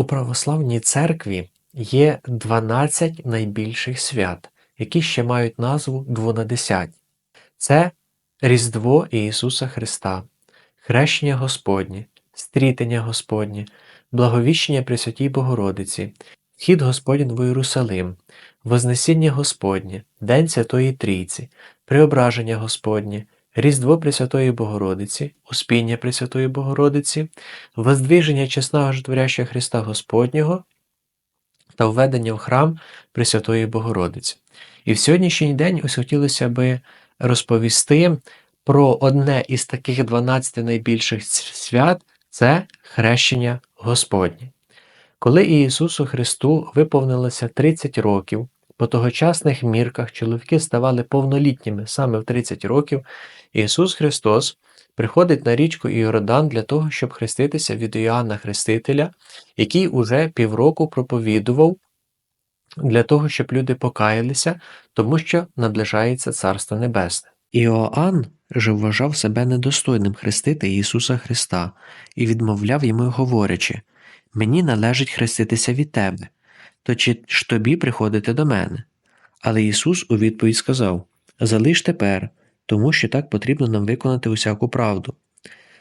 У православній церкві є 12 найбільших свят, які ще мають назву двонадесять. Це Різдво Ісуса Христа, Хрещення Господнє, Стрітення Господнє, Благовіщення Пресвятій Богородиці, Вхід Господень в Єрусалим, Вознесіння Господнє, День Святої Трійці, Преображення Господнє, Різдво Пресвятої Богородиці, Успіння Пресвятої Богородиці, Воздвиження чесного житворящого Христа Господнього та введення в храм Пресвятої Богородиці. І в сьогоднішній день ось хотілося би розповісти про одне із таких 12 найбільших свят це хрещення Господнє. Коли Ісусу Христу виповнилося 30 років, по тогочасних мірках чоловіки ставали повнолітніми саме в 30 років, Ісус Христос приходить на річку Іордан для того, щоб хреститися від Іоанна Хрестителя, який уже півроку проповідував для того, щоб люди покаялися, тому що наближається Царство Небесне. Іоанн же вважав себе недостойним хрестити Ісуса Христа і відмовляв йому, говорячи Мені належить хреститися від тебе, то чи ж тобі приходити до мене? Але Ісус у відповідь сказав Залиш тепер, тому що так потрібно нам виконати усяку правду.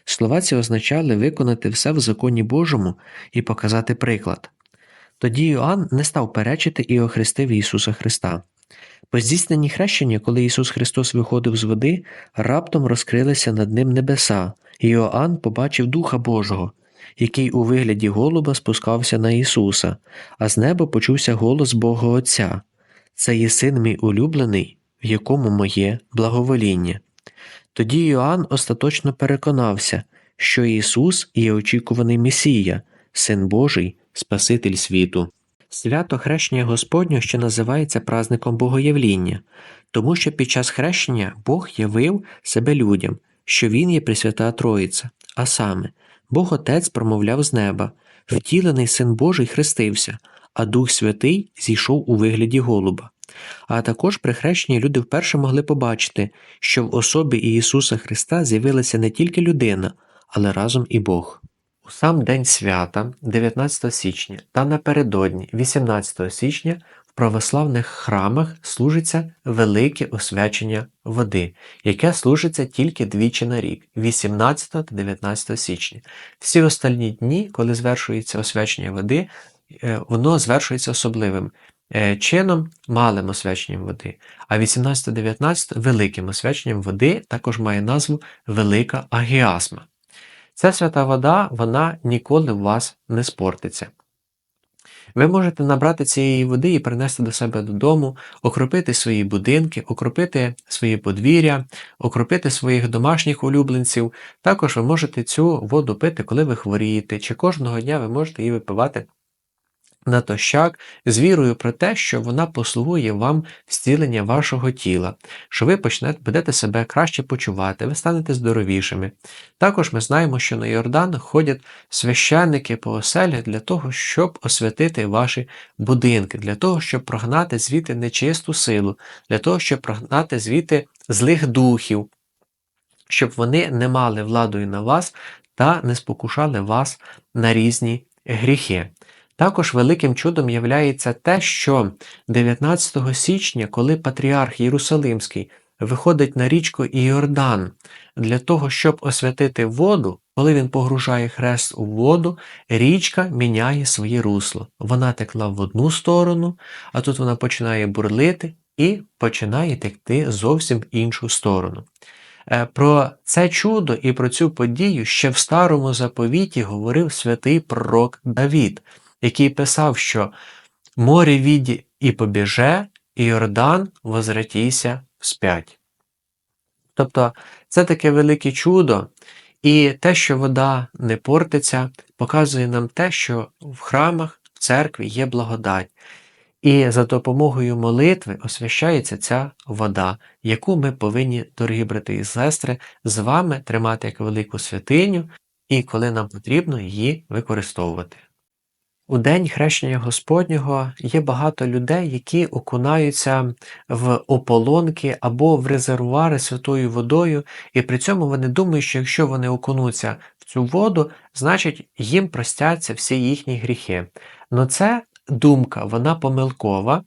Слова ці означали виконати все в законі Божому і показати приклад. Тоді Іоанн не став перечити і охрестив Ісуса Христа. По здійсненні хрещення, коли Ісус Христос виходив з води, раптом розкрилися над ним небеса, і Іоанн побачив Духа Божого, який у вигляді голуба спускався на Ісуса, а з неба почувся голос Бога Отця Це є син мій улюблений, в якому моє благовоління. Тоді Іоанн остаточно переконався, що Ісус є очікуваний Месія, Син Божий, Спаситель світу. Свято хрещення Господнього ще називається праздником Богоявління, тому що під час хрещення Бог явив себе людям, що Він є Пресвята Троїця, а саме, Бог Отець промовляв з неба, втілений Син Божий хрестився, а Дух Святий зійшов у вигляді голуба. А також при хрещенні люди вперше могли побачити, що в особі Ісуса Христа з'явилася не тільки людина, але разом і Бог. У сам день свята, 19 січня та напередодні 18 січня православних храмах служиться велике освячення води, яке служиться тільки двічі на рік 18 та 19 січня. Всі остальні дні, коли звершується освячення води, е, воно звершується особливим е, чином, малим освяченням води, а 18-19 великим освяченням води також має назву Велика Агіасма. Ця свята вода, вона ніколи у вас не спортиться. Ви можете набрати цієї води і принести до себе додому, окропити свої будинки, окропити свої подвір'я, окропити своїх домашніх улюбленців. Також ви можете цю воду пити, коли ви хворієте, чи кожного дня ви можете її випивати натощак з вірою про те, що вона послугує вам зцілення вашого тіла, що ви почнете будете себе краще почувати, ви станете здоровішими. Також ми знаємо, що на Йордан ходять священники по оселях для того, щоб освятити ваші будинки, для того, щоб прогнати звідти нечисту силу, для того, щоб прогнати звідти злих духів. Щоб вони не мали владою на вас та не спокушали вас на різні гріхи. Також великим чудом являється те, що 19 січня, коли патріарх Єрусалимський виходить на річку Іордан для того, щоб освятити воду, коли він погружає хрест у воду, річка міняє своє русло. Вона текла в одну сторону, а тут вона починає бурлити і починає текти зовсім в іншу сторону. Е, про це чудо і про цю подію ще в старому заповіті говорив святий пророк Давід який писав, що море віді і побіже, і Йордан возвратійся вспять. Тобто це таке велике чудо, і те, що вода не портиться, показує нам те, що в храмах, в церкві є благодать. І за допомогою молитви освящається ця вода, яку ми повинні, дорогі брати і сестри, з вами тримати як велику святиню, і коли нам потрібно її використовувати. У день хрещення Господнього є багато людей, які окунаються в ополонки або в резервуари святою водою, і при цьому вони думають, що якщо вони окунуться в цю воду, значить їм простяться всі їхні гріхи. Но це думка, вона помилкова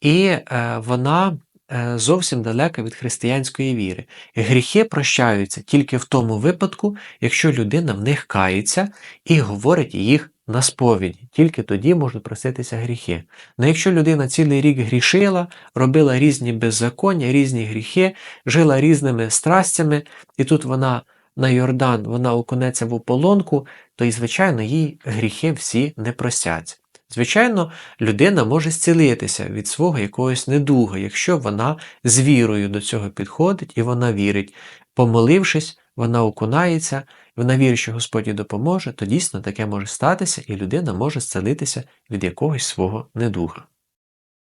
і е, вона е, зовсім далека від християнської віри. Гріхи прощаються тільки в тому випадку, якщо людина в них кається і говорить їх на сповіді. Тільки тоді можуть проситися гріхи. Ну якщо людина цілий рік грішила, робила різні беззаконня, різні гріхи, жила різними страстями, і тут вона на Йордан, вона окунеться в ополонку, то і, звичайно, їй гріхи всі не простяться. Звичайно, людина може зцілитися від свого якогось недуга, якщо вона з вірою до цього підходить і вона вірить. Помолившись, вона окунається, вона вірить, що Господь їй допоможе, то дійсно таке може статися, і людина може зцілитися від якогось свого недуга.